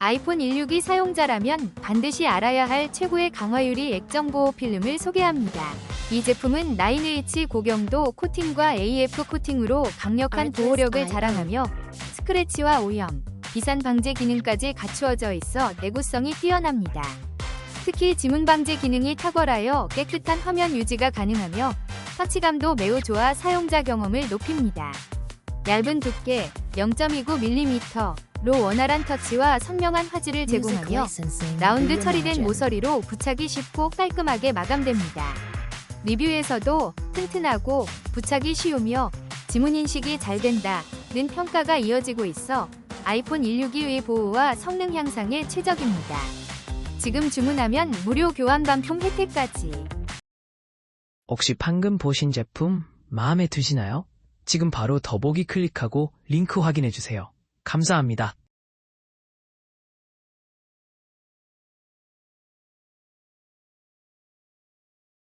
아이폰 162 사용자라면 반드시 알아야 할 최고의 강화유리 액정 보호 필름을 소개합니다. 이 제품은 9H 고경도 코팅과 AF 코팅으로 강력한 보호력을 자랑하며 스크래치와 오염, 비산 방제 기능까지 갖추어져 있어 내구성이 뛰어납니다. 특히 지문 방제 기능이 탁월하여 깨끗한 화면 유지가 가능하며 터치감도 매우 좋아 사용자 경험을 높입니다. 얇은 두께 0.29mm 로 원활한 터치와 선명한 화질을 제공하며 라운드 처리된 모서리로 부착이 쉽고 깔끔하게 마감됩니다. 리뷰에서도 튼튼하고 부착이 쉬우며 지문 인식이 잘 된다는 평가가 이어지고 있어 아이폰 162의 보호와 성능 향상에 최적입니다. 지금 주문하면 무료 교환 반품 혜택까지. 혹시 방금 보신 제품 마음에 드시나요? 지금 바로 더보기 클릭하고 링크 확인해 주세요. 감사합니다.